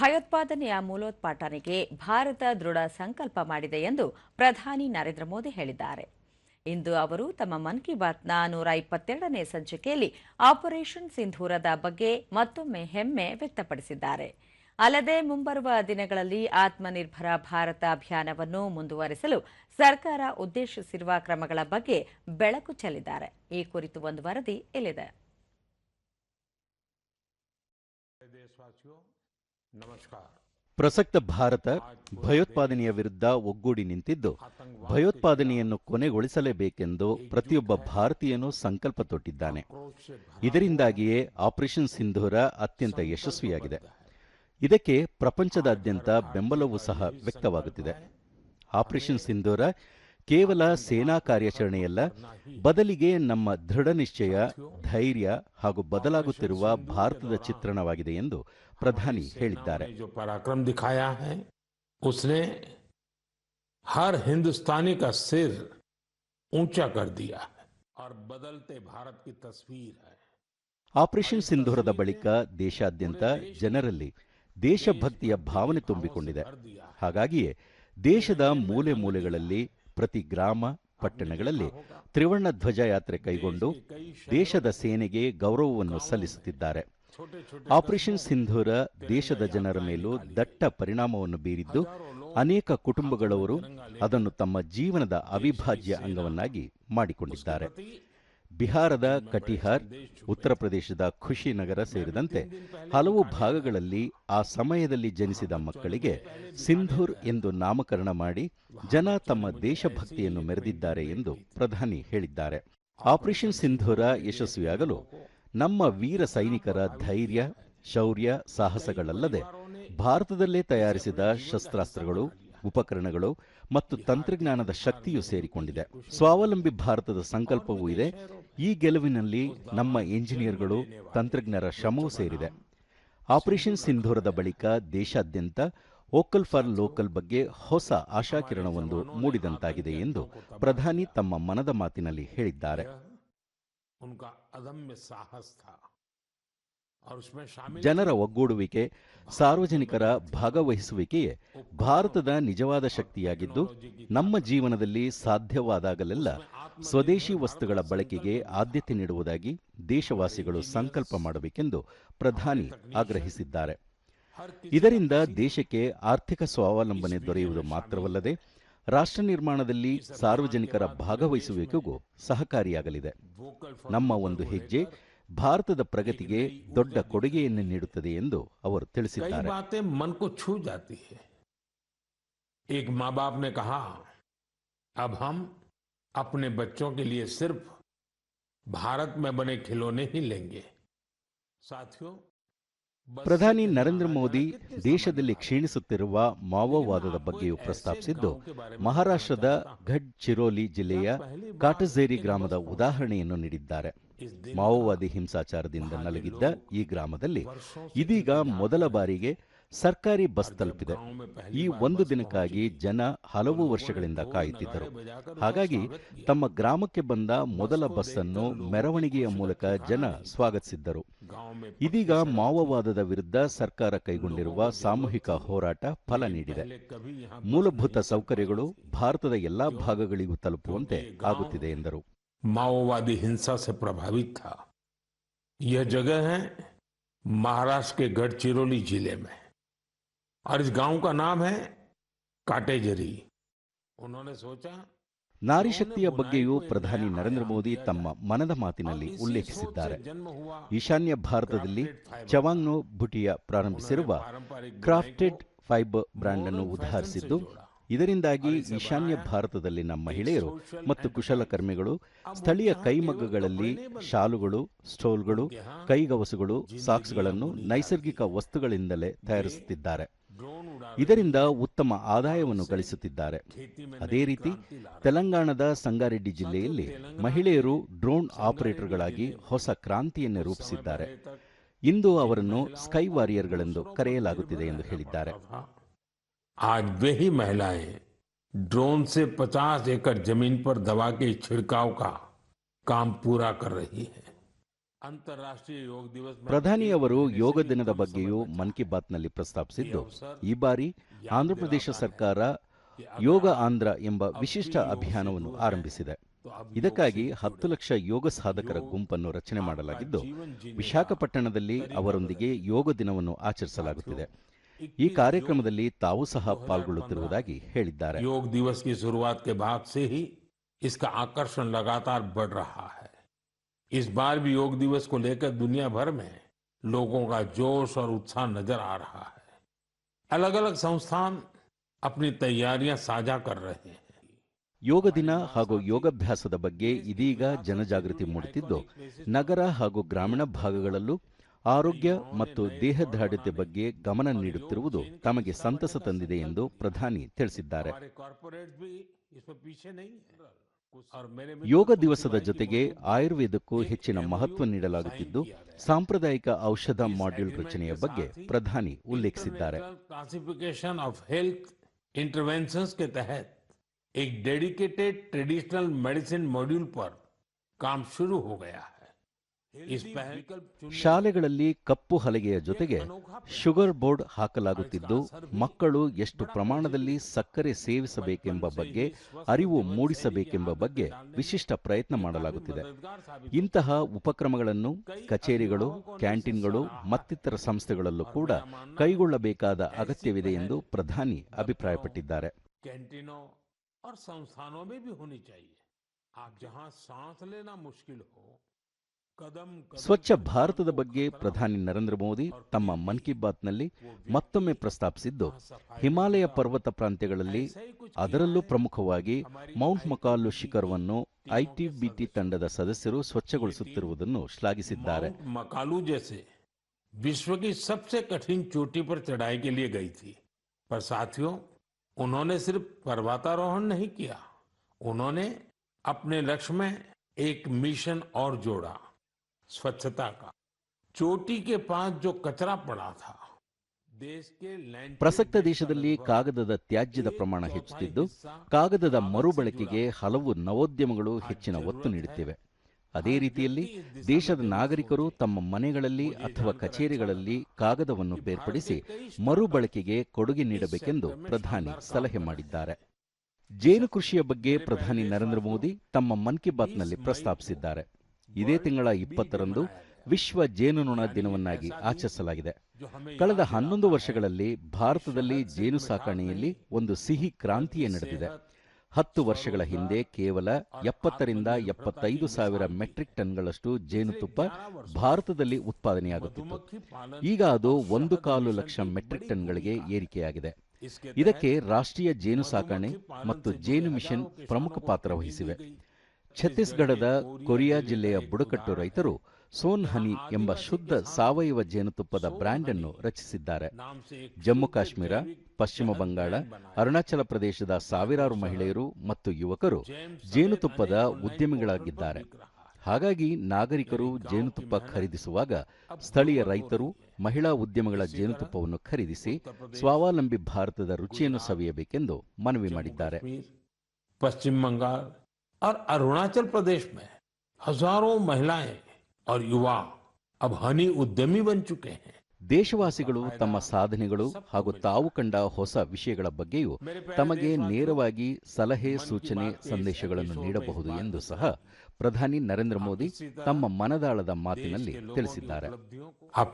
ಭಯೋತ್ಪಾದನೆಯ ಮೂಲೋತ್ಪಾಟನೆಗೆ ಭಾರತ ದೃಢ ಸಂಕಲ್ಪ ಮಾಡಿದೆ ಎಂದು ಪ್ರಧಾನಿ ನರೇಂದ್ರ ಮೋದಿ ಹೇಳಿದ್ದಾರೆ. ಇಂದು ಅವರು ತಮ್ಮ ಮನ್ ಕಿ ಬಾತ್ನ ನೂರ ಇಪ್ಪತ್ತೆರಡನೇ ಸಂಚಿಕೆಯಲ್ಲಿ ಆಪರೇಷನ್ ಸಿಂಧೂರದ ಬಗ್ಗೆ ಮತ್ತೊಮ್ಮೆ ಹೆಮ್ಮೆ ವ್ಯಕ್ತಪಡಿಸಿದ್ದಾರೆ. ಅಲ್ಲದೆ ಮುಂಬರುವ ದಿನಗಳಲ್ಲಿ ಆತ್ಮನಿರ್ಭರ ಭಾರತ ಅಭಿಯಾನವನ್ನು ಮುಂದುವರೆಸಲು ಸರ್ಕಾರ ಉದ್ದೇಶಿಸಿರುವ ಕ್ರಮಗಳ ಬಗ್ಗೆ ಬೆಳಕು ಚೆಲ್ಲಿದ್ದಾರೆ. ಈ ಕುರಿತು ಒಂದು ವರದಿ ಇಲ್ಲಿದೆ. ಪ್ರಸಕ್ತ ಭಾರತ ಭಯೋತ್ಪಾದನೆಯ ವಿರುದ್ಧ ಒಗ್ಗೂಡಿ ನಿಂತಿದ್ದು. ಭಯೋತ್ಪಾದನೆಯನ್ನು ಕೊನೆಗೊಳಿಸಲೇಬೇಕೆಂದು ಪ್ರತಿಯೊಬ್ಬ ಭಾರತೀಯನೂ ಸಂಕಲ್ಪ ತೊಟ್ಟಿದ್ದಾನೆ. ಇದರಿಂದಾಗಿಯೇ ಆಪರೇಷನ್ ಸಿಂಧೂರ ಅತ್ಯಂತ ಯಶಸ್ವಿಯಾಗಿದೆ. ಇದಕ್ಕೆ ಪ್ರಪಂಚದಾದ್ಯಂತ ಬೆಂಬಲವೂ ಸಹ ವ್ಯಕ್ತವಾಗುತ್ತಿದೆ. ಆಪರೇಷನ್ ಸಿಂಧೂರ ಕೇವಲ ಸೇನಾ ಕಾರ್ಯಾಚರಣೆಯಲ್ಲ, ಬದಲಿಗೆ ನಮ್ಮ ದೃಢ ನಿಶ್ಚಯ ಧೈರ್ಯ ಹಾಗೂ ಬದಲಾಗುತ್ತಿರುವ ಭಾರತದ ಚಿತ್ರಣವಾಗಿದೆ ಎಂದು ಪ್ರಧಾನಿ ಹೇಳಿದ್ದಾರೆ ने जो पराक्रम दिखाया है उसने हर हिंदुस्तानी का सिर ऊंचा कर दिया है और बदलते भारत की तस्वीर है ಆಪರೇಷನ್ ಸಿಂಧೂರದ ಬಳಿಕ ದೇಶಾದ್ಯಂತ ಜನರಲ್ಲಿ ದೇಶಭಕ್ತಿಯ ಭಾವನೆ ತುಂಬಿಕೊಂಡಿದೆ ಹಾಗಾಗಿಯೇ ದೇಶದ ಮೂಲೆ ಮೂಲೆಗಳಲ್ಲಿ ಪ್ರತಿ ಗ್ರಾಮ ಪಟ್ಟಣಗಳಲ್ಲಿ ತ್ರಿವರ್ಣ ಧ್ವಜ ಯಾತ್ರೆ ಕೈಗೊಂಡು ದೇಶದ ಸೇನೆಗೆ ಗೌರವವನ್ನು ಸಲ್ಲಿಸುತ್ತಿದ್ದಾರೆ ಆಪರೇಷನ್ ಸಿಂಧೂರ ದೇಶದ ಜನರ ಮೇಲೂ ದಟ್ಟ ಪರಿಣಾಮವನ್ನು ಬೀರಿದ್ದು, ಅನೇಕ ಕುಟುಂಬಗಳವರು ಅದನ್ನು ತಮ್ಮ ಜೀವನದ ಅವಿಭಾಜ್ಯ ಅಂಗವನ್ನಾಗಿ ಮಾಡಿಕೊಂಡಿದ್ದಾರೆ. ಬಿಹಾರದ ಕಟಿಹಾರ್, ಉತ್ತರ ಪ್ರದೇಶದ ಖುಷಿನಗರ ಸೇರಿದಂತೆ ಹಲವು ಭಾಗಗಳಲ್ಲಿ ಆ ಸಮಯದಲ್ಲಿ ಜನಿಸಿದ ಮಕ್ಕಳಿಗೆ ಸಿಂಧೂರ್ ಎಂದು ನಾಮಕರಣ ಮಾಡಿ ಜನ ತಮ್ಮ ದೇಶಭಕ್ತಿಯನ್ನು ಮೆರೆದಿದ್ದಾರೆ ಎಂದು ಪ್ರಧಾನಿ ಹೇಳಿದ್ದಾರೆ. ಆಪರೇಷನ್ ಸಿಂಧೂರ ಯಶಸ್ವಿಯಾಗಲು ನಮ್ಮ ವೀರ ಸೈನಿಕರ ಧೈರ್ಯ, ಶೌರ್ಯ, ಸಾಹಸಗಳಲ್ಲದೆ ಭಾರತದಲ್ಲೇ ತಯಾರಿಸಿದ ಶಸ್ತ್ರಾಸ್ತ್ರಗಳು, ಉಪಕರಣಗಳು ಮತ್ತು ತಂತ್ರಜ್ಞಾನದ ಶಕ್ತಿಯೂ ಸೇರಿಕೊಂಡಿದೆ. ಸ್ವಾವಲಂಬಿ ಭಾರತದ ಸಂಕಲ್ಪವೂ ಇದೆ. ಈ ಗೆಲುವಿನಲ್ಲಿ ನಮ್ಮ ಇಂಜಿನಿಯರ್ಗಳು ತಂತ್ರಜ್ಞರ ಶ್ರಮವೂ ಸೇರಿದೆ. ಆಪರೇಷನ್ ಸಿಂಧೂರದ ಬಳಿಕ ದೇಶಾದ್ಯಂತ ವೋಕಲ್ ಫಾರ್ ಲೋಕಲ್ ಬಗ್ಗೆ ಹೊಸ ಆಶಾಕಿರಣವೊಂದು ಮೂಡಿದಂತಾಗಿದೆ ಎಂದು ಪ್ರಧಾನಿ ತಮ್ಮ ಮನದ ಮಾತಿನಲ್ಲಿ ಹೇಳಿದ್ದಾರೆ. उनका अदम्य साहस था और उसमें शामिल ಜನರ ಒಗ್ಗೂಡುವಿಕೆ ಸಾರ್ವಜನಿಕರ ಭಾಗವಹಿಸುವಿಕೆಯೇ ಭಾರತದ ನಿಜವಾದ ಶಕ್ತಿಯಾಗಿದ್ದು ನಮ್ಮ ಜೀವನದಲ್ಲಿ ಸಾಧ್ಯವಾದಾಗಲೆಲ್ಲ ಸ್ವದೇಶಿ ವಸ್ತುಗಳ ಬಳಕೆಗೆ ಆದ್ಯತೆ ನೀಡುವುದಾಗಿ ದೇಶವಾಸಿಗಳು ಸಂಕಲ್ಪ ಮಾಡಬೇಕೆಂದು ಪ್ರಧಾನಿ ಆಗ್ರಹಿಸಿದ್ದಾರೆ ಇದರಿಂದ ದೇಶಕ್ಕೆ ಆರ್ಥಿಕ ಸ್ವಾವಲಂಬನೆ ದೊರೆಯುವುದು ಮಾತ್ರವಲ್ಲದೆ ರಾಷ್ಟ್ರ ನಿರ್ಮಾಣದಲ್ಲಿ ಸಾರ್ವಜನಿಕರ ಭಾಗವಹಿಸುವಿಕೆಗೂ ಸಹಕಾರಿಯಾಗಲಿದೆ ನಮ್ಮ ಒಂದು ಹೆಜ್ಜೆ ಭಾರತದ ಪ್ರಗತಿಗೆ ದೊಡ್ಡ ಕೊಡುಗೆಯನ್ನು ನೀಡುತ್ತದೆ ಎಂದು ಅವರು कई ತಿಳಿಸಿದ್ದಾರೆ बातें मन को छू जाती है एक माँ बाप ने कहा अब हम अपने बच्चों के लिए सिर्फ भारत में बने खिलौने ही लेंगे साथियों बस ಪ್ರಧಾನಿ ನರೇಂದ್ರ ಮೋದಿ ದೇಶದಲ್ಲಿ ಕ್ಷೀಣಿಸುತ್ತಿರುವ ಮಾವೋವಾದದ ಬಗ್ಗೆಯೂ ಪ್ರಸ್ತಾಪಿಸಿದ್ದು, ಮಹಾರಾಷ್ಟ್ರದ ಘಡ್ ಚಿರೋಲಿ ಜಿಲ್ಲೆಯ ಕಾಟಜೇರಿ ಗ್ರಾಮದ ಉದಾಹರಣೆಯನ್ನು ನೀಡಿದ್ದಾರೆ. ಮಾವೋವಾದಿ ಹಿಂಸಾಚಾರದಿಂದ ನಲುಗಿದ್ದ ಈ ಗ್ರಾಮದಲ್ಲಿ ಇದೀಗ ಮೊದಲ ಬಾರಿಗೆ ಸರ್ಕಾರಿ ಬಸ್ ತಲುಪಿದೆ ಈ ಒಂದು ದಿನಕ್ಕಾಗಿ ಜನ ಹಲವು ವರ್ಷಗಳಿಂದ ಕಾಯುತ್ತಿದ್ದರು ಹಾಗಾಗಿ ತಮ್ಮ ಗ್ರಾಮಕ್ಕೆ ಬಂದ ಮೊದಲ ಬಸ್ ಅನ್ನು ಮೆರವಣಿಗೆಯ ಮೂಲಕ ಜನ ಸ್ವಾಗತಿಸಿದ್ದರು गांव में ಇದೀಗ ಮಾವೋವಾದದ ವಿರುದ್ಧ ಸರ್ಕಾರ ಕೈಗೊಂಡಿರುವ ಸಾಮೂಹಿಕ ಹೋರಾಟ ಫಲ ನೀಡಿದೆ पहले कभी यहाँ ಮೂಲಭೂತ ಸೌಕರ್ಯಗಳು ಭಾರತದ ಎಲ್ಲಾ ಭಾಗಗಳಿಗೂ ತಲುಪುವಂತೆ ಆಗುತ್ತಿದೆ ಎಂದರು माओवादी हिंसा से प्रभावित था यह जगह है महाराष्ट्र के गढ़चिरौली जिले में और इस गांव का नाम है काटेजरी उन्होंने सोचा ನಾರಿ ಶಕ್ತಿಯ ಬಗ್ಗೆಯೂ ಪ್ರಧಾನಿ ನರೇಂದ್ರ ಮೋದಿ ತಮ್ಮ ಮನದ ಮಾತಿನಲ್ಲಿ इसी ಉಲ್ಲೇಖಿಸಿದ್ದಾರೆ सोच से जन्म हुआ ಈಶಾನ್ಯ ಭಾರತದಲ್ಲಿ ಚವಾಂಗ್ನೋ ಭುಟಿಯ ಪ್ರಾರಂಭಿಸಿರುವ पारंपरिक ಕ್ರಾಫ್ಟೆಡ್ ಫೈಬರ್ ಬ್ರ್ಯಾಂಡ್ ಅನ್ನು ಉದಾಹರಿಸಿದ್ದು ಇದರಿಂದಾಗಿ ಈಶಾನ್ಯ ಭಾರತದಲ್ಲಿನ ಮಹಿಳೆಯರು ಮತ್ತು ಕುಶಲಕರ್ಮಿಗಳು ಸ್ಥಳೀಯ ಕೈಮಗ್ಗಗಳಲ್ಲಿ ಶಾಲುಗಳು ಸ್ಟೋಲ್ಗಳು ಕೈಗವಸುಗಳು ಸಾಕ್ಸ್ಗಳನ್ನು ನೈಸರ್ಗಿಕ ವಸ್ತುಗಳಿಂದಲೇ ತಯಾರಿಸುತ್ತಿದ್ದಾರೆ ड्रोन उड़ा ಇದರಿಂದ ಉತ್ತಮ ಆದಾಯವನ್ನು ಗಳಿಸುತ್ತಿದ್ದಾರೆ खेती में ಅದೇ ರೀತಿ ತೆಲಂಗಾಣದ ಸಂಗಾರೆಡ್ಡಿ ಜಿಲ್ಲೆಯಲ್ಲಿ ಮಹಿಳೆಯರು ಡ್ರೋನ್ ಆಪರೇಟರ್ಗಳಾಗಿ ಹೊಸ ಕ್ರಾಂತಿಯನ್ನು ರೂಪಿಸಿದ್ದಾರೆ ಇಂದು ಅವರನ್ನು ಸ್ಕೈ ವಾರಿಯರ್ಗಳೆಂದು ಕರೆಯಲಾಗುತ್ತಿದೆ ಎಂದು ಹೇಳಿದ್ದಾರೆ था आज वे ही महिलाएं ड्रोन से 50 एकड़ जमीन पर दवा के छिड़काव का काम पूरा कर रही हैं अंतर्राष्ट्रीय योग दिवस में ಪ್ರಧಾನಿ ಅವರು एक महीने से ಯೋಗ भी ದಿನದ कम ಬಗ್ಗೆಯೂ समय बचा ಮನ್ ಕಿ ಬಾತ್ನಲ್ಲಿ ಪ್ರಸ್ತಾಪಿಸಿದ್ದು ये अवसर ಈ ಬಾರಿ याद ಆಂಧ್ರಪ್ರದೇಶ दिलाता है ಸರ್ಕಾರ कि अगर ಯೋಗ आप ಆಂಧ್ರ ಎಂಬ अब ವಿಶಿಷ್ಟ भी योग से ಅಭಿಯಾನವನ್ನು दूर हैं, ಆರಂಭಿಸಿದೆ तो अब योग ಇದಕ್ಕಾಗಿ से ಹತ್ತು जुड़े। ಲಕ್ಷ ಯೋಗ ಸಾಧಕರ ಯೋಗ ಗುಂಪನ್ನು ರಚನೆ आपका ಮಾಡಲಾಗಿದ್ದು जीवन जीने का ವಿಶಾಖಪಟ್ಟಣದಲ್ಲಿ तरीका ಅವರೊಂದಿಗೆ बदले। ಯೋಗ ದಿನವನ್ನು ಆಚರಿಸಲಾಗುತ್ತಿದೆ साथियों, ಈ 21 ಕಾರ್ಯಕ್ರಮದಲ್ಲಿ ತಾವು ಸಹ 2015 ಪಾಲ್ಗೊಳ್ಳುತ್ತಿರುವುದಾಗಿ ಹೇಳಿದ್ದಾರೆ योग दिवस की शुरुआत के बाद से ही इसका आकर्षण लगातार बढ़ रहा है इस बार भी योग दिवस को लेकर दुनिया भर में लोगों का जोश और उत्साह नजर आ रहा है अलग अलग संस्थान अपनी तैयारियां साझा कर रहे हैं ಯೋಗ ದಿನ ಹಾಗೂ ಯೋಗಾಭ್ಯಾಸದ ಬಗ್ಗೆ ಇದೀಗ ಜನಜಾಗೃತಿ ಮೂಡುತ್ತಿದ್ದು ನಗರ ಹಾಗೂ ಗ್ರಾಮೀಣ ಭಾಗಗಳಲ್ಲೂ ಆರೋಗ್ಯ ಮತ್ತು ದೇಹದಾಢ್ಯತೆ ಬಗ್ಗೆ ಗಮನ ನೀಡುತ್ತಿರುವುದು ತಮಗೆ ಸಂತಸ ತಂದಿದೆ ಎಂದು ಪ್ರಧಾನಿ ತಿಳಿಸಿದ್ದಾರೆ हमारे कॉरपोरेट भी इसमें पीछे नहीं है और मेरे मित्र ಯೋಗ कुछ ದಿವಸದ दवाई की ಜೊತೆಗೆ बोतल ಆಯುರ್ವೇದಕ್ಕೂ एक ಹೆಚ್ಚಿನ MOU ಮಹತ್ವ sign ನೀಡಲಾಗುತ್ತಿದ್ದು किया गया है। ಸಾಂಪ್ರದಾಯಿಕ ಔಷಧ इस ಮಾಡ್ಯೂಲ್ agreement ರಚನೆಯ के ಬಗ್ಗೆ साथ ही ಪ್ರಧಾನಿ ಉಲ್ಲೇಖಿಸಿದ್ದಾರೆ क्लासिफिकेशन ऑफ हेल्थ इंटरवेंशंस के तहत एक डेडिकेटेड ट्रेडिशनल मेडिसिन मॉड्यूल पर काम शुरू हो गया है इस पहल ಶಾಲೆಗಳಲ್ಲಿ ಕಪ್ಪು ಹಲಗೆಯ ಜೊತೆಗೆ ಶುಗರ್ ಬೋರ್ಡ್ ಹಾಕಲಾಗುತ್ತಿದ್ದು ಮಕ್ಕಳು ಎಷ್ಟು ಪ್ರಮಾಣದಲ್ಲಿ ಸಕ್ಕರೆ ಸೇವಿಸಬೇಕೆಂಬ ಬಗ್ಗೆ ಅರಿವು ಮೂಡಿಸಬೇಕೆಂಬ ಬಗ್ಗೆ ವಿಶಿಷ್ಟ ಪ್ರಯತ್ನ ಮಾಡಲಾಗುತ್ತಿದೆ. ಇಂತಹ ಉಪಕ್ರಮಗಳನ್ನು ಕಚೇರಿಗಳು ಕ್ಯಾಂಟೀನ್ಗಳು ಮತ್ತಿತರ ಸಂಸ್ಥೆಗಳಲ್ಲೂ ಕೂಡ ಕೈಗೊಳ್ಳಬೇಕಾದ ಅಗತ್ಯವಿದೆ ಎಂದು ಪ್ರಧಾನಿ ಅಭಿಪ್ರಾಯಪಟ್ಟಿದ್ದಾರೆ. ಸ್ವಚ್ಛ पर ಭಾರತದ सांस को ಬಗ್ಗೆ खतरा ಪ್ರಧಾನಿ हो, ನರೇಂದ್ರ ಮೋದಿ और ತಮ್ಮ फिर ಮನ್ भी ಕಿ ಬಾತ್ನಲ್ಲಿ वो व्यक्ति ಮತ್ತೊಮ್ಮೆ ಪ್ರಸ್ತಾಪಿಸಿದ್ದು वहाँ सफाई ಹಿಮಾಲಯ करता ಪರ್ವತ ಪ್ರಾಂತ್ಯಗಳಲ್ಲಿ ऐसा ही कुछ ಅದರಲ್ಲೂ किया है। ಪ್ರಮುಖವಾಗಿ हमारी ಮೌಂಟ್ ಮಕಾಲು ITBT ಶಿಖರವನ್ನು टीमों के ಐಟಿಬಿಟಿ सदस्य ತಂಡದ ಸದಸ್ಯರು ಸ್ವಚ್ಛಗೊಳಿಸುತ್ತಿರುವುದನ್ನು ಶ್ಲಾಘಿಸಿದ್ದಾರೆ माउंट मकालू जैसे विश्व की सबसे कठिन चोटी पर चढ़ाई के लिए गई थी पर साथियों उन्होंने सिर्फ पर्वतारोहण नहीं किया उन्होंने अपने लक्ष्य में एक मिशन और जोड़ा स्वच्छता का चोटी के पास जो कचरा पड़ा था देश के लैंडफिल ಪ್ರಸಕ್ತ वेस्ट का ದೇಶದಲ್ಲಿ लगभग ಕಾಗದದ ತ್ಯಾಜ್ಯದ एक ಪ್ರಮಾಣ चौथाई ಹೆಚ್ಚುತ್ತಿದ್ದು हिस्सा ಕಾಗದದ कागज से ಮರುಬಳಕೆಗೆ जुड़ा ಹಲವು ನವೋದ್ಯಮಗಳು आज ಹೆಚ್ಚಿನ जरूरत ಒತ್ತು है ನೀಡುತ್ತಿವೆ ಅದೇ हर ರೀತಿಯಲ್ಲಿ व्यक्ति इस दिशा में ದೇಶದ जरूर ನಾಗರಿಕರು सोचे। ತಮ್ಮ ಮನೆಗಳಲ್ಲಿ मुझे ಅಥವಾ जानकर अच्छा ಕಚೇರಿಗಳಲ್ಲಿ लगा ಕಾಗದವನ್ನು कि ಬೇರ್ಪಡಿಸಿ भारत के कई startups ಮರುಬಳಕೆಗೆ ಕೊಡುಗೆ इस ನೀಡಬೇಕೆಂದು sector में ಪ್ರಧಾನಿ शानदार काम ಸಲಹೆ कर रहे ಮಾಡಿದ್ದಾರೆ हैं। ಜೇನು ಕೃಷಿಯ ಬಗ್ಗೆ मेरे ಪ್ರಧಾನಿ पहले ನರೇಂದ್ರ साथियों, ಮೋದಿ ತಮ್ಮ ಮನ್ ಕಿ ಬಾತ್ನಲ್ಲಿ 20 मई ಪ್ರಸ್ತಾಪಿಸಿದ್ದಾರೆ को ಇದೇ ತಿಂಗಳ ಇಪ್ಪತ್ತರಂದು ವಿಶ್ವ ಜೇನುನೊಣ ದಿನವನ್ನಾಗಿ ಆಚರಿಸಲಾಗಿದೆ. ಕಳೆದ ಹನ್ನೊಂದು ವರ್ಷಗಳಲ್ಲಿ ಭಾರತದಲ್ಲಿ ಜೇನು ಸಾಕಣೆಯಲ್ಲಿ ಒಂದು ಸಿಹಿ ಕ್ರಾಂತಿಯೇ ನಡೆದಿದೆ. ಹತ್ತು ವರ್ಷಗಳ ಹಿಂದೆ ಕೇವಲ ಎಪ್ಪತ್ತರಿಂದ ಎಪ್ಪತ್ತೈದು ಸಾವಿರ ಮೆಟ್ರಿಕ್ ಟನ್ಗಳಷ್ಟು ಜೇನುತುಪ್ಪ ಭಾರತದಲ್ಲಿ ಉತ್ಪಾದನೆಯಾಗುತ್ತಿತ್ತು. ಈಗ ಅದು ಒಂದು ಕಾಲು ಲಕ್ಷ ಮೆಟ್ರಿಕ್ ಟನ್ಗಳಿಗೆ ಏರಿಕೆಯಾಗಿದೆ. ಇದಕ್ಕೆ ರಾಷ್ಟ್ರೀಯ ಜೇನು ಸಾಕಣೆ ಮತ್ತು ಜೇನು ಮಿಷನ್ ಪ್ರಮುಖ ಪಾತ್ರ ವಹಿಸಿವೆ. ಛತ್ತೀಸ್ಗಢದ ಕೊರಿಯಾ ಜಿಲ್ಲೆಯ ಬುಡಕಟ್ಟು ರೈತರು ಸೋನ್ ಹನಿ ಎಂಬ ಶುದ್ಧ ಸಾವಯವ ಜೇನುತುಪ್ಪದ ಬ್ರ್ಯಾಂಡ್ ಅನ್ನು ರಚಿಸಿದ್ದಾರೆ. ಜಮ್ಮು ಕಾಶ್ಮೀರ, ಪಶ್ಚಿಮ ಬಂಗಾಳ, ಅರುಣಾಚಲ ಪ್ರದೇಶದ ಸಾವಿರಾರು ಮಹಿಳೆಯರು ಮತ್ತು ಯುವಕರು ಜೇನುತುಪ್ಪದ ಉದ್ಯಮಿಗಳಾಗಿದ್ದಾರೆ. ಹಾಗಾಗಿ ನಾಗರಿಕರು ಜೇನುತುಪ್ಪ ಖರೀದಿಸುವಾಗ ಸ್ಥಳೀಯ ರೈತರು, ಮಹಿಳಾ ಉದ್ಯಮಗಳ ಜೇನುತುಪ್ಪವನ್ನು ಖರೀದಿಸಿ ಸ್ವಾವಲಂಬಿ ಭಾರತದ ರುಚಿಯನ್ನು ಸವಿಯಬೇಕೆಂದು ಮನವಿ ಮಾಡಿದ್ದಾರೆ. ಪಶ್ಚಿಮ ಬಂಗಾಳ और अरुणाचल प्रदेश में हजारों महिलाएं और युवा अब हनी उद्यमी बन चुके हैं ದೇಶವಾಸಿಗಳು ತಮ್ಮ ಸಾಧನೆಗಳು ಹಾಗೂ ತಾವು ಕಂಡ ಹೊಸ ವಿಷಯಗಳ ಬಗ್ಗೆಯೂ ತಮಗೆ ನೇರವಾಗಿ ಸಲಹೆ ಸೂಚನೆ ಸಂದೇಶಗಳನ್ನು ನೀಡಬಹುದು ಎಂದು ಸಹ ಪ್ರಧಾನಿ ನರೇಂದ್ರ ಮೋದಿ ತಮ್ಮ ಮನದಾಳದ ಮಾತಿನಲ್ಲಿ ತಿಳಿಸಿದ್ದಾರೆ आप